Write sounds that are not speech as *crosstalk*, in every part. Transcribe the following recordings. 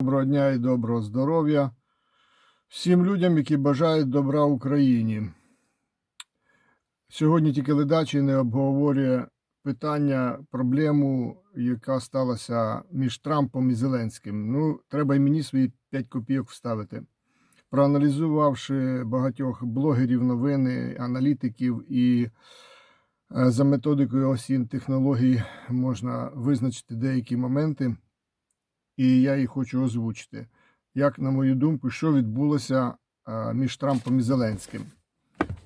Доброго дня і доброго здоров'я всім людям, які бажають добра Україні. Сьогодні тільки ледачий не обговорює питання, проблему, яка сталася між Трампом і Зеленським. Ну, треба і мені свої 5 копійок вставити. Проаналізувавши багатьох блогерів, новини, аналітиків і е, за методикою осін технологій можна визначити деякі моменти і я їх хочу озвучити. Як, на мою думку, що відбулося між Трампом і Зеленським.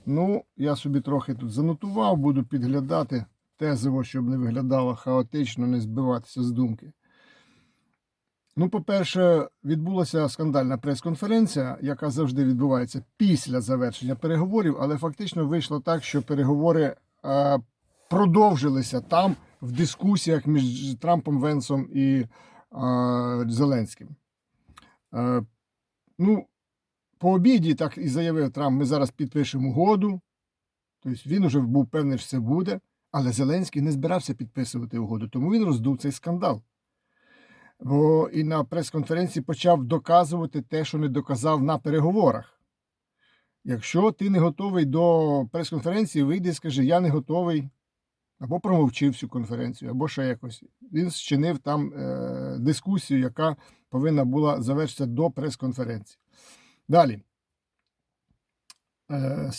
Ну, я собі трохи тут занотував, буду підглядати тезово, щоб не виглядало хаотично, не збиватися з думки. Ну, по-перше, відбулася скандальна прес-конференція, яка завжди відбувається після завершення переговорів, але фактично вийшло так, що переговори е, продовжилися там в дискусіях між Трампом, Венсом і е, Зеленським. Е, ну, по обіді, так і заявив Трамп, ми зараз підпишемо угоду. Тобто він вже був певний, що це буде, але Зеленський не збирався підписувати угоду, тому він роздув цей скандал. Бо і на прес-конференції почав доказувати те, що не доказав на переговорах. Якщо ти не готовий до прес-конференції, вийди і скажи, я не готовий, або промовчив всю конференцію, або ще якось. Він зчинив там е, дискусію, яка повинна була завершитися до прес-конференції. Далі. Е,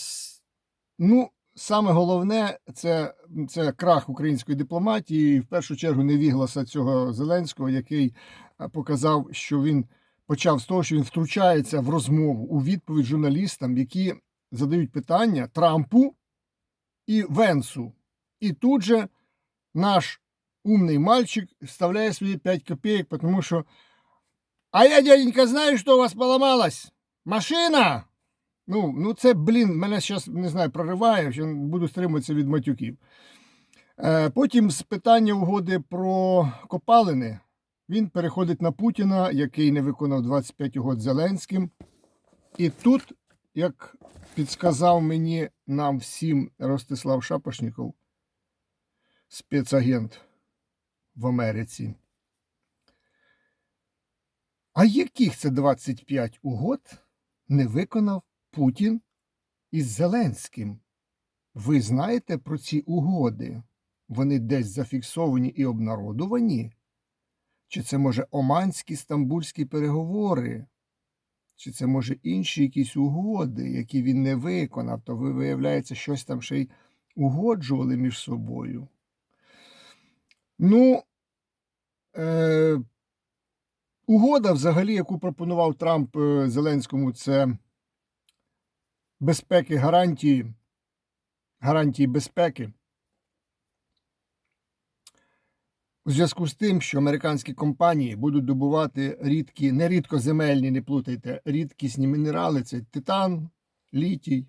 ну, саме головне це, це крах української дипломатії, і в першу чергу невігласа цього Зеленського, який е, показав, що він почав з того, що він втручається в розмову у відповідь журналістам, які задають питання Трампу і Венсу. І тут же наш умний мальчик вставляє свої 5 копеек, потому що а я, дяденька, знаю, що у вас поломалась? Машина! Ну, ну це, блін, мене зараз, не знаю, прориває, буду стримуватися від матюків. Е, потім з питання угоди про копалини він переходить на Путіна, який не виконав 25 угод Зеленським. І тут, як підсказав мені нам всім Ростислав Шапошніков, спецагент в Америці. А яких це 25 угод не виконав Путін із Зеленським? Ви знаєте про ці угоди? Вони десь зафіксовані і обнародовані? Чи це може оманські стамбульські переговори? Чи це може інші якісь угоди, які він не виконав, то ви, виявляється, щось там ще й угоджували між собою? Ну, е, угода, взагалі, яку пропонував Трамп е, Зеленському, це безпеки, гарантії, гарантії безпеки. У зв'язку з тим, що американські компанії будуть добувати рідкі, не рідкоземельні, не плутайте, рідкісні мінерали це титан, літій,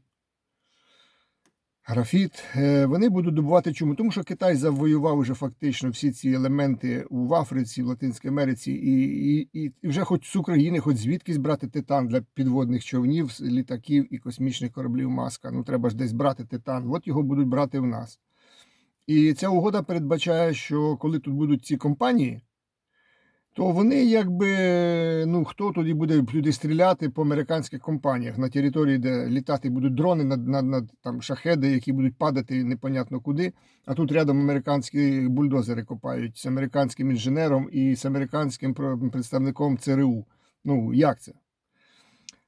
графіт. Е, Вони будуть добувати чому? Тому що Китай завоював уже фактично всі ці елементи в Африці, в Латинській Америці, і, і, і вже хоч з України, хоч звідкись брати титан для підводних човнів, літаків і космічних кораблів Маска. Ну треба ж десь брати титан. От його будуть брати в нас. І ця угода передбачає, що коли тут будуть ці компанії, то вони якби ну хто тоді буде туди стріляти по американських компаніях на території, де літати будуть дрони над, над, над там шахеди, які будуть падати непонятно куди. А тут рядом американські бульдозери копають з американським інженером і з американським представником ЦРУ. Ну як це?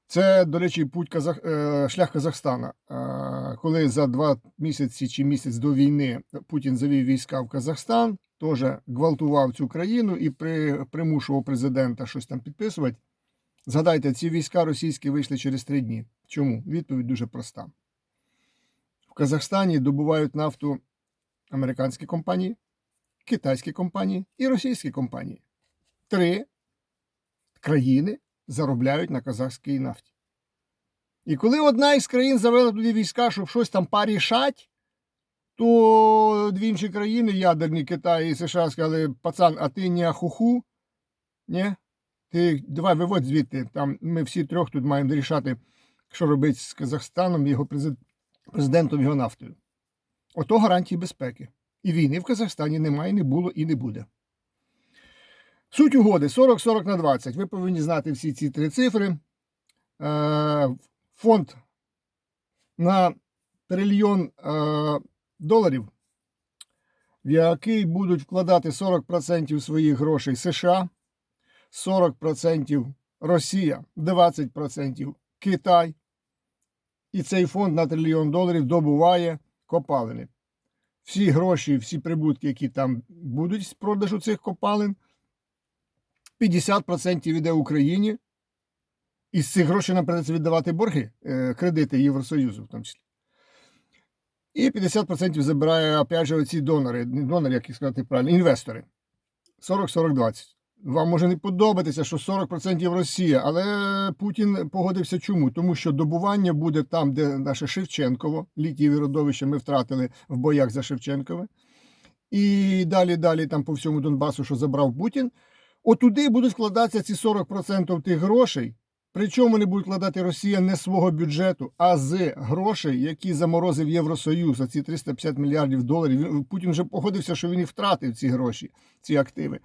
Це, до речі, путь Казах... е, шлях Казахстана. Е, Коли за два місяці чи місяць до війни Путін завів війська в Казахстан, теж гвалтував цю країну і при... примушував президента щось там підписувати. Згадайте, ці війська російські вийшли через три дні. Чому? Відповідь дуже проста. В Казахстані добувають нафту американські компанії, китайські компанії і російські компанії. Три країни заробляють на казахській нафті. І коли одна із країн завела туди війська, щоб щось там парішать, то дві інші країни, ядерні Китай і США, сказали, пацан, а ти не ахуху? Ні? Ти давай виводь звідти. Там ми всі трьох тут маємо вирішати, що робити з Казахстаном, його президентом, його нафтою. Ото гарантії безпеки. І війни в Казахстані немає, не було і не буде. Суть угоди 40-40 на 20. Ви повинні знати всі ці три цифри. Е, Фонд на трильйон е, доларів, в який будуть вкладати 40% своїх грошей США, 40% Росія, 20% Китай. І цей фонд на трильйон доларів добуває копалини. Всі гроші, всі прибутки, які там будуть з продажу цих копалин, 50% йде Україні. І з цих грошей нам придеться віддавати борги, е, кредити Євросоюзу в тому числі. І 50% забирає, опять же, оці донори, донори, як сказати правильно, інвестори. 40-40-20. Вам може не подобатися, що 40% Росія, але Путін погодився чому? Тому що добування буде там, де наше Шевченково, літієві родовище ми втратили в боях за Шевченкове. І далі, далі, там по всьому Донбасу, що забрав Путін. Отуди будуть вкладатися ці 40% тих грошей. Причому не будуть вкладати Росія не свого бюджету, а з грошей, які заморозив Євросоюз, а ці 350 мільярдів доларів. Путін вже погодився, що він їх втратив, ці гроші, ці активи.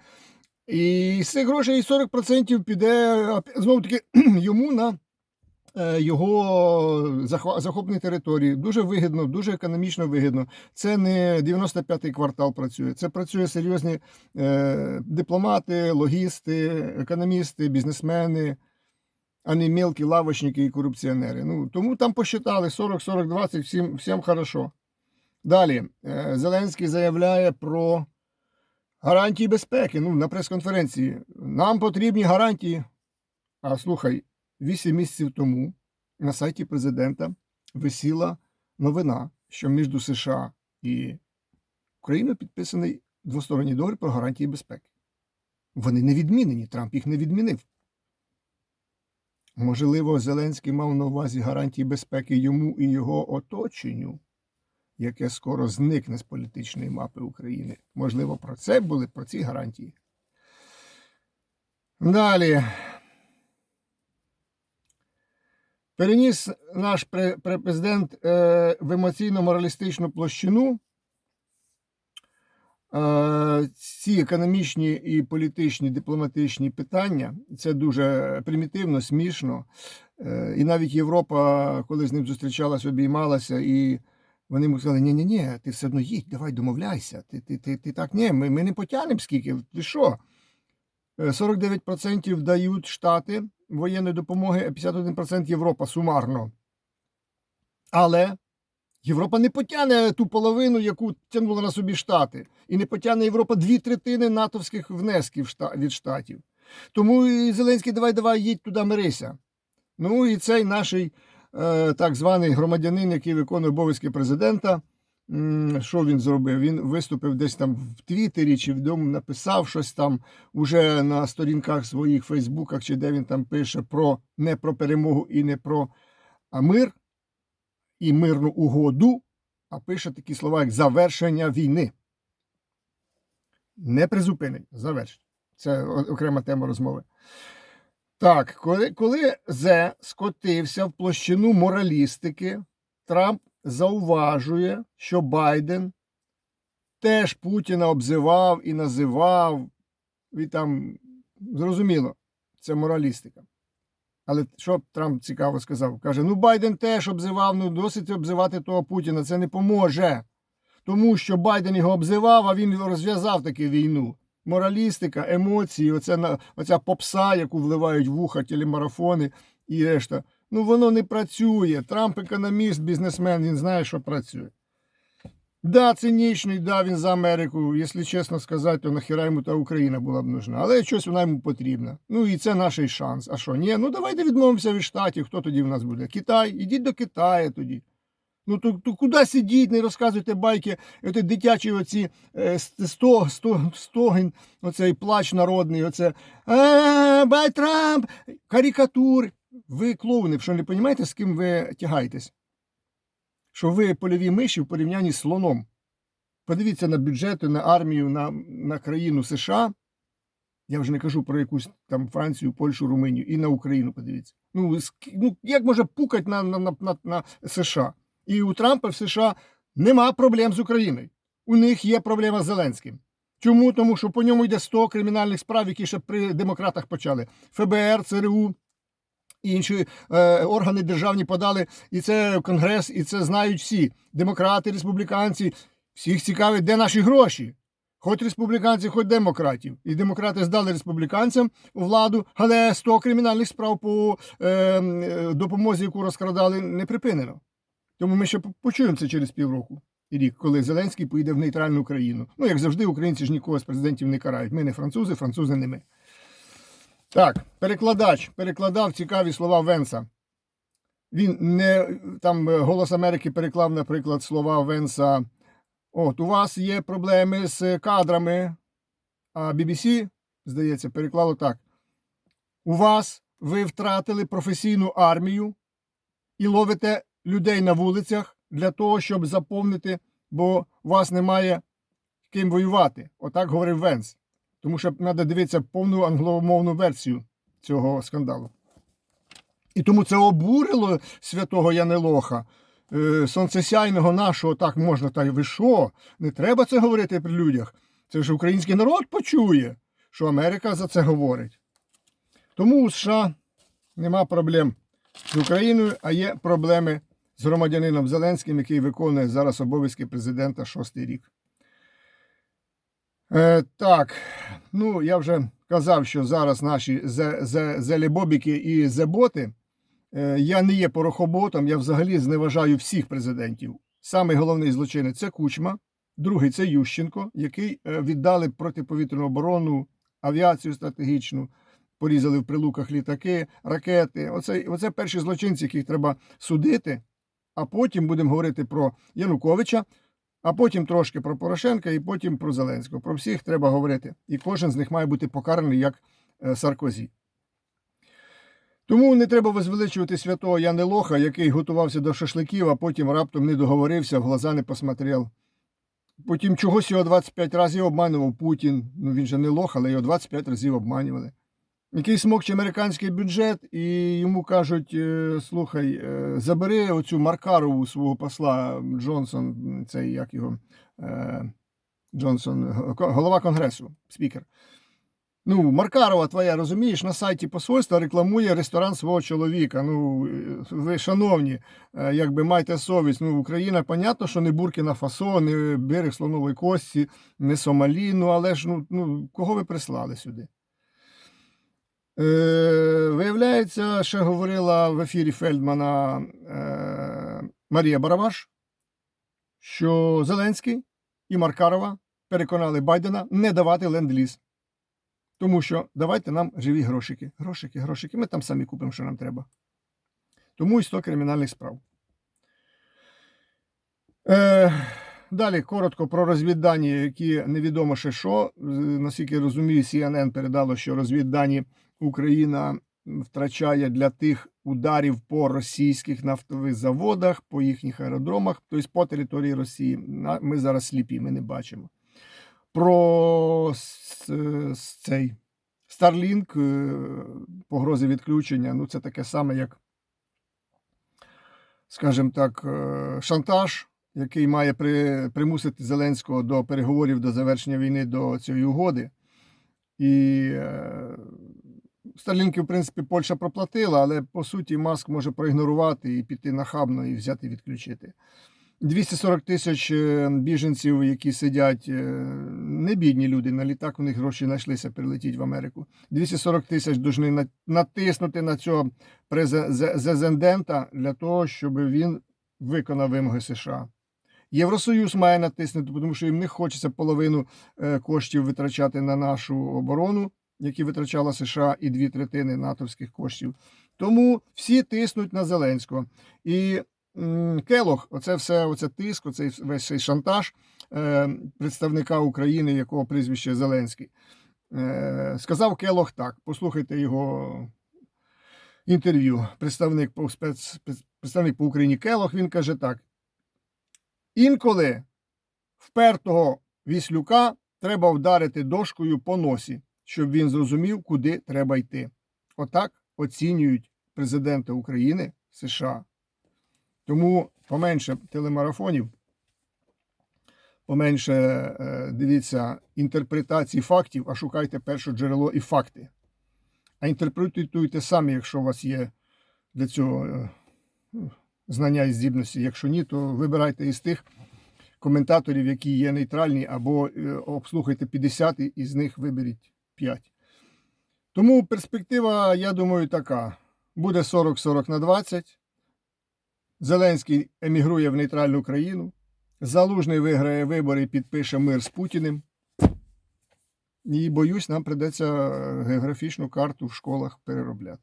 І з цих грошей 40% піде знову таки *clears throat* йому на е, його захоплені території. Дуже вигідно, дуже економічно вигідно. Це не 95-й квартал працює. Це працює серйозні е, дипломати, логісти, економісти, бізнесмени, а не мелкі лавочники і корупціонери. Ну, тому там посчитали 40-40-20, всім, всім хорошо. Далі, е, Зеленський заявляє про гарантії безпеки. Ну, на прес-конференції. Нам потрібні гарантії. А слухай, 8 місяців тому на сайті президента висіла новина, що між США і Україною підписаний двосторонній договір про гарантії безпеки. Вони не відмінені, Трамп їх не відмінив. Можливо, Зеленський мав на увазі гарантії безпеки йому і його оточенню, яке скоро зникне з політичної мапи України. Можливо, про це були про ці гарантії. Далі. Переніс наш пре- пре- президент е, в емоційно-моралістичну площину ці економічні і політичні дипломатичні питання. Це дуже примітивно, смішно. Е, і навіть Європа, коли з ним зустрічалась, обіймалася, і вони йому сказали: ні ні ні ти все одно їдь, давай домовляйся. Ти, ти, ти, ти так ні, ми, ми не потягнемо скільки. Ти що? Е, 49% дають Штати воєнної допомоги, а 51% Європа сумарно. Але Європа не потягне ту половину, яку тягнула на собі Штати. І не потягне Європа дві третини натовських внесків від Штатів. Тому Зеленський давай, давай, їдь туди мирися. Ну і цей наш е, так званий громадянин, який виконує обов'язки президента. Що він зробив? Він виступив десь там в Твіттері чи вдома написав щось там уже на сторінках своїх Фейсбуках, чи де він там пише про не про перемогу і не про мир і мирну угоду, а пише такі слова, як завершення війни. Не призупинення, завершення. Це окрема тема розмови. Так, коли, коли Зе скотився в площину моралістики, Трамп зауважує, що Байден теж Путіна обзивав і називав, і там зрозуміло, це моралістика. Але що Трамп цікаво сказав? Каже: ну Байден теж обзивав, ну досить обзивати того Путіна, це не поможе. Тому що Байден його обзивав, а він розв'язав таки війну. Моралістика, емоції, оця, оця попса, яку вливають в вуха телемарафони і решта. Ну воно не працює. Трамп економіст, бізнесмен, він знає, що працює. Да, цинічний, да, він за Америку. Якщо чесно сказати, то нахіра йому та Україна була б нужна. Але щось вона йому потрібна. Ну і це наш шанс. А що? Ні, ну давайте відмовимося від штатів. Хто тоді в нас буде? Китай, ідіть до Китаю тоді. Ну то, то куди сидіть, не розказуйте байки, оті дитячі оці е, сто, сто, стогін, оцей плач народний, оце «А, бай Трамп, карикатури. Ви клоуни, що не розумієте, з ким ви тягаєтесь? Що ви польові миші в порівнянні з слоном. Подивіться на бюджети, на армію, на, на країну США. Я вже не кажу про якусь там Францію, Польщу, Румунію і на Україну. Подивіться. Ну, ну як може пукати на, на, на, на, США? І у Трампа в США нема проблем з Україною. У них є проблема з Зеленським. Чому? Тому що по ньому йде 100 кримінальних справ, які ще при демократах почали. ФБР, ЦРУ, інші е, органи державні подали, і це Конгрес, і це знають всі. Демократи, республіканці. Всіх цікавить, де наші гроші. Хоч республіканці, хоч демократів. І демократи здали республіканцям владу, але 100 кримінальних справ по е, е, допомозі, яку розкрадали, не припинено. Тому ми ще почуємо це через півроку і рік, коли Зеленський поїде в нейтральну країну. Ну, як завжди, українці ж нікого з президентів не карають. Ми не французи, французи не ми. Так, перекладач перекладав цікаві слова Венса. Він не там е, Голос Америки переклав, наприклад, слова Венса. От, у вас є проблеми з кадрами. А BBC, здається, переклало так. У вас ви втратили професійну армію і ловите людей на вулицях для того, щоб заповнити, бо у вас немає ким воювати. Отак говорив Венс. Тому що треба дивитися повну англомовну версію цього скандалу. І тому це обурило святого Янелоха, е, сонцесяйного нашого, так можна, та й ви що? Не треба це говорити при людях. Це ж український народ почує, що Америка за це говорить. Тому у США нема проблем з Україною, а є проблеми з громадянином Зеленським, який виконує зараз обов'язки президента шостий рік. Е, так, ну я вже казав, що зараз наші зе- зе- і зеботи. Е, я не є порохоботом, я взагалі зневажаю всіх президентів. Самий головний злочинець це Кучма, другий це Ющенко, який е, віддали протиповітряну оборону, авіацію стратегічну, порізали в прилуках літаки, ракети. Оце, оце перші злочинці, яких треба судити. А потім будемо говорити про Януковича, а потім трошки про Порошенка, і потім про Зеленського. Про всіх треба говорити. І кожен з них має бути покараний як е, Саркозі. Тому не треба возвеличувати святого Янелоха, який готувався до шашликів, а потім раптом не договорився, в глаза не посмотрел. Потім чогось його 25 разів обманював Путін. Ну він же не лох, але його 25 разів обманювали. Який смокче американський бюджет, і йому кажуть: е, слухай, е, забери оцю Маркарову свого посла Джонсон, цей як його е, Джонсон, голова конгресу, спікер. Ну, Маркарова твоя, розумієш, на сайті посольства рекламує ресторан свого чоловіка. Ну, ви, шановні, якби майте совість. Ну, Україна, понятно, що не Буркіна Фасо, не берег слонової кості, не Сомалі. Ну, але ж ну, ну кого ви прислали сюди? Е, виявляється, ще говорила в ефірі Фельдмана е, Марія Барабаш, що Зеленський і Маркарова переконали Байдена не давати ленд-ліз. Тому що давайте нам живі грошики. Грошики, грошики. Ми там самі купимо, що нам треба. Тому і 100 кримінальних справ. Е, далі коротко про розвіддані, які невідомо ще що. Наскільки я розумію, CNN передало, що розвіддані Україна втрачає для тих ударів по російських нафтових заводах, по їхніх аеродромах, тобто по території Росії. Ми зараз сліпі, ми не бачимо. Про цей Starlink, е, погрози відключення. Ну, це таке саме, як, скажімо так, е, шантаж, який має при, примусити Зеленського до переговорів до завершення війни до цієї угоди. І е, Старлінки, в принципі, Польща проплатила, але по суті Маск може проігнорувати і піти нахабно і взяти відключити. 240 тисяч е, біженців, які сидять, е, не бідні люди, на літак у них гроші знайшлися прилетіть в Америку. 240 тисяч повинні на- натиснути на цього президента для того, щоб він виконав вимоги США. Євросоюз має натиснути, тому що їм не хочеться половину е, коштів витрачати на нашу оборону, які витрачала США, і дві третини натовських коштів. Тому всі тиснуть на Зеленського. І Келох, оце все, оце тиск, оцей весь цей шантаж е, представника України, якого прізвище Зеленський. Е, сказав Келох так. Послухайте його інтерв'ю. Представник по спец, представник по Україні Келох. Він каже так: інколи впертого віслюка треба вдарити дошкою по носі, щоб він зрозумів, куди треба йти. Отак оцінюють президента України США. Тому поменше телемарафонів. поменше е, дивіться інтерпретації фактів, а шукайте перше джерело і факти. А інтерпретуйте самі, якщо у вас є для цього е, знання і здібності. Якщо ні, то вибирайте із тих коментаторів, які є нейтральні, або е, обслухайте 50 і із них виберіть 5. Тому перспектива, я думаю, така: буде 40-40 на 20. Зеленський емігрує в нейтральну країну. Залужний виграє вибори і підпише мир з Путіним. І боюсь, нам придеться е, географічну карту в школах переробляти.